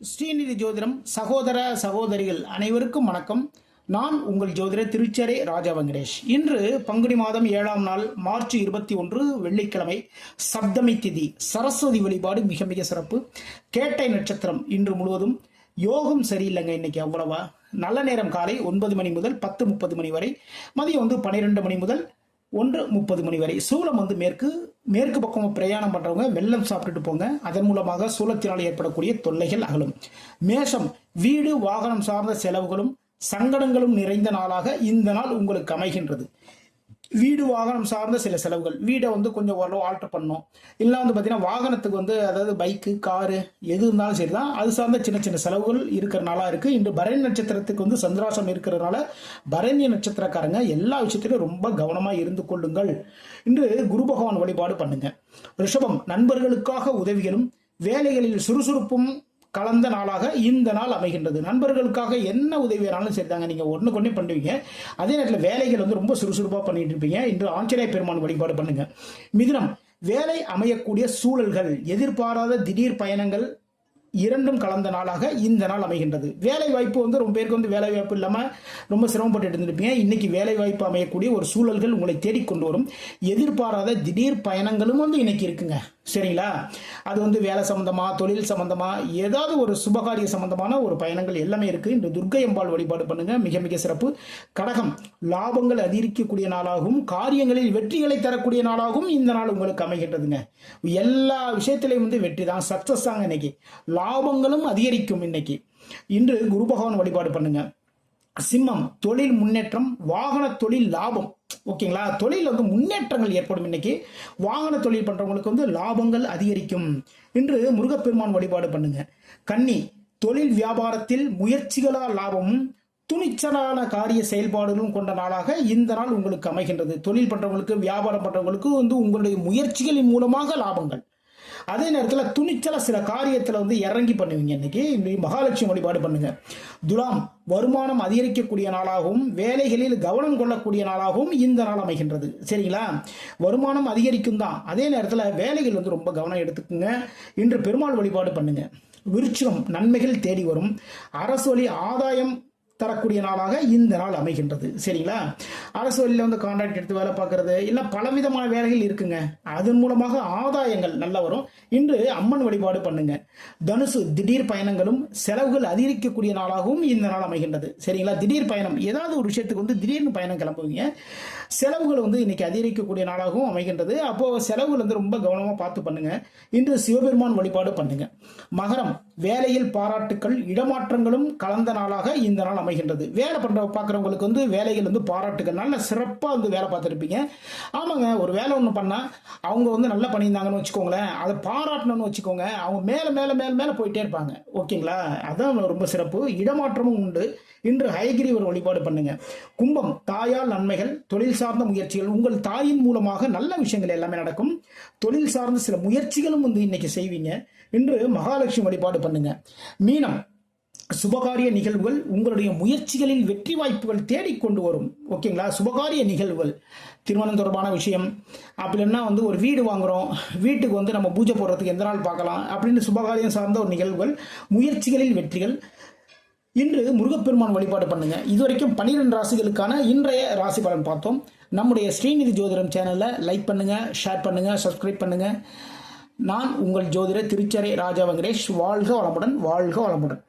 ஸ்ரீநிதி ஜோதிடம் சகோதர சகோதரிகள் அனைவருக்கும் வணக்கம். நான் உங்கள் ஜோதிடர் திருச்சரே ராஜா வெங்கடேஷ். இன்று பங்குனி மாதம் ஏழாம் நாள் மார்ச் இருபத்தி ஒன்று வெள்ளிக்கிழமை சப்தமி திதி சரஸ்வதி வழிபாடு மிக மிக சிறப்பு. கேட்டை நட்சத்திரம் இன்று முழுவதும் யோகம் சரியில்லைங்க இன்னைக்கு அவ்வளவா. நல்ல நேரம் காலை ஒன்பது மணி முதல் பத்து முப்பது மணி வரை மதியம் வந்து பன்னிரெண்டு மணி முதல் ஒன்று முப்பது மணி வரை. சூளம் வந்து மேற்கு மேற்கு பக்கம் பிரயாணம் பண்ணுறவங்க வெள்ளம் சாப்பிட்டுட்டு போங்க. அதன் மூலமாக சூளத்தினால் ஏற்படக்கூடிய தொல்லைகள் அகலும். மேஷம் வீடு வாகனம் சார்ந்த செலவுகளும் சங்கடங்களும் நிறைந்த நாளாக இந்த நாள் உங்களுக்கு அமைகின்றது. வீடு வாகனம் சார்ந்த சில செலவுகள். வீடை வந்து கொஞ்சம் ஓரளவு ஆல்டர் பண்ணணும். இல்லை வந்து பார்த்தீங்கன்னா வாகனத்துக்கு வந்து அதாவது பைக்கு காரு எது இருந்தாலும் சரி தான் அது சார்ந்த சின்ன சின்ன செலவுகள் இருக்கிறனால இருக்குது இன்று பரணி நட்சத்திரத்துக்கு வந்து சந்திராசம் இருக்கிறதுனால பரணி நட்சத்திரக்காரங்க எல்லா விஷயத்திலும் ரொம்ப கவனமாக இருந்து கொள்ளுங்கள். இன்று குரு பகவான் வழிபாடு பண்ணுங்க. ரிஷபம் நண்பர்களுக்காக உதவிகளும் வேலைகளில் சுறுசுறுப்பும் கலந்த நாளாக இந்த நாள் அமைகின்றது. நண்பர்களுக்காக என்ன உதவி வேணாலும் செய்தாங்க நீங்கள் ஒன்று கொண்டே பண்ணுவீங்க. அதே நேரத்தில் வேலைகள் வந்து ரொம்ப சுறுசுறுப்பாக பண்ணிட்டு இருப்பீங்க. இன்று ஆஞ்சநேய பெருமான் வழிபாடு பண்ணுங்க. மிதுனம் வேலை அமையக்கூடிய சூழல்கள் எதிர்பாராத திடீர் பயணங்கள் இரண்டும் கலந்த நாளாக இந்த நாள் அமைகின்றது. வேலை வாய்ப்பு வந்து ரொம்ப பேருக்கு வந்து வேலை வாய்ப்பு இல்லாமல் ரொம்ப சிரமப்பட்டு இருந்திருப்பீங்க. இன்னைக்கு வேலை வாய்ப்பு அமையக்கூடிய ஒரு சூழல்கள் உங்களை தேடிக்கொண்டு வரும். எதிர்பாராத திடீர் பயணங்களும் வந்து இன்னைக்கு இருக்குங்க. சரிங்களா? அது வந்து வேலை சம்மந்தமாக தொழில் சம்மந்தமாக ஏதாவது ஒரு சுபகாரிய சம்பந்தமான ஒரு பயணங்கள் எல்லாமே இருக்குது இந்த துர்க்கை அம்பாள் வழிபாடு பண்ணுங்கள் மிக மிக சிறப்பு. கடகம் லாபங்கள் அதிகரிக்கக்கூடிய நாளாகவும் காரியங்களில் வெற்றிகளை தரக்கூடிய நாளாகவும் இந்த நாள் உங்களுக்கு அமைகின்றதுங்க. எல்லா விஷயத்திலையும் வந்து வெற்றி தான். சக்ஸஸ் தாங்க இன்னைக்கு. லாபங்களும் அதிகரிக்கும் இன்னைக்கு. இன்று குரு பகவான் வழிபாடு பண்ணுங்கள் சிம்மம் தொழில் முன்னேற்றம் வாகன தொழில் லாபம். ஓகேங்களா? தொழில் வந்து முன்னேற்றங்கள் ஏற்படும் இன்னைக்கு. வாகன தொழில் பண்ணுறவங்களுக்கு வந்து லாபங்கள் அதிகரிக்கும். இன்று முருகப்பெருமான் வழிபாடு பண்ணுங்க. கன்னி தொழில் வியாபாரத்தில் முயற்சிகளால் லாபமும் துணிச்சலான காரிய செயல்பாடுகளும் கொண்ட நாளாக இந்த நாள் உங்களுக்கு அமைகின்றது. தொழில் பண்ணுறவங்களுக்கு வியாபாரம் பண்ணுறவங்களுக்கு வந்து உங்களுடைய முயற்சிகளின் மூலமாக லாபங்கள். அதே நேரத்தில் துணிச்சல சில காரியத்தில் வந்து இறங்கி பண்ணுவீங்க இன்னைக்கு. மகாலட்சுமி வழிபாடு பண்ணுங்க. துலாம் வருமானம் அதிகரிக்கக்கூடிய நாளாகவும் வேலைகளில் கவனம் கொள்ளக்கூடிய நாளாகவும் இந்த நாள் அமைகின்றது. சரிங்களா? வருமானம் அதிகரிக்கும் தான். அதே நேரத்தில் வேலைகள் வந்து ரொம்ப கவனம் எடுத்துக்குங்க. இன்று பெருமாள் வழிபாடு பண்ணுங்க. விருச்சிகம் நன்மைகள் தேடி வரும். அரசு வழி ஆதாயம் தரக்கூடிய நாளாக இந்த நாள் அமைகின்றது. சரிங்களா? அரசு வழியில் வந்து கான்ட்ராக்ட் எடுத்து வேலை பார்க்கறது இல்லை பலவிதமான வேலைகள் இருக்குங்க. அதன் மூலமாக ஆதாயங்கள் நல்லா வரும். இன்று அம்மன் வழிபாடு பண்ணுங்க. தனுசு திடீர் பயணங்களும் செலவுகள் அதிகரிக்கக்கூடிய நாளாகவும் இந்த நாள் அமைகின்றது. சரிங்களா? திடீர் பயணம் ஏதாவது ஒரு விஷயத்துக்கு வந்து திடீர்னு பயணம் கிளம்புவீங்க. செலவுகள் வந்து இன்னைக்கு அதிகரிக்கக்கூடிய நாளாகவும் அமைகின்றது. அப்போ செலவுகள் வந்து ரொம்ப கவனமாக பார்த்து பண்ணுங்க. இன்று சிவபெருமான் வழிபாடு பண்ணுங்க. மகரம் வேலையில் பாராட்டுக்கள் இடமாற்றங்களும் கலந்த நாளாக இந்த நாள் அமைகின்றது. வேலை பண்ணுற பார்க்குறவங்களுக்கு வந்து வேலைகள் வந்து பாராட்டுகள் நல்ல சிறப்பாக வந்து வேலை பார்த்துருப்பீங்க. ஆமாங்க ஒரு வேலை ஒன்று பண்ணால் அவங்க வந்து நல்லா பண்ணியிருந்தாங்கன்னு வச்சுக்கோங்களேன். அதை பாராட்டணும்னு வச்சுக்கோங்க. அவங்க மேலே மேலே மேலே மேலே போயிட்டே இருப்பாங்க. ஓகேங்களா? அதான் ரொம்ப சிறப்பு. இடமாற்றமும் உண்டு. இன்று ஹயகிரி ஒரு வழிபாடு பண்ணுங்க. கும்பம் தாயால் நன்மைகள் தொழில் சார்ந்த முயற்சிகள். உங்கள் தாயின் மூலமாக நல்ல விஷயங்கள் எல்லாமே நடக்கும். தொழில் சார்ந்த சில முயற்சிகளும் வந்து இன்னைக்கு செய்வீங்க. இன்று மகாலட்சுமி வழிபாடு பண்ணுங்க. மீனம் சுபகாரிய நிகழ்வுகள் உங்களுடைய முயற்சிகளில் வெற்றி வாய்ப்புகள் தேடிக்கொண்டு வரும். ஓகேங்களா? சுபகாரிய நிகழ்வுகள். திருமணம் தொடர்பான விஷயம். அப்படின்னா வந்து ஒரு வீடு வாங்குறோம். வீட்டுக்கு வந்து நம்ம பூஜை போடுறதுக்கு எந்த நாள் பார்க்கலாம். அப்படின்னு சுபகாரியம் சார்ந்த ஒரு நிகழ்வுகள் முயற்சிகளில் வெற்றிகள். இன்று முருகப்பெருமான் வழிபாடு பண்ணுங்க. இதுவரைக்கும் பன்னிரெண்டு ராசிகளுக்கான இன்றைய ராசி பலன் பார்த்தோம். நம்முடைய ஸ்ரீநிதி ஜோதிடம் சேனலை லைக் பண்ணுங்கள் ஷேர் பண்ணுங்கள் சப்ஸ்கிரைப் பண்ணுங்கள் நான் உங்கள் ஜோதிடர் திருச்சரை ராஜா வெங்கடேஷ் வாழ்க வளமுடன் வாழ்க வளமுடன்.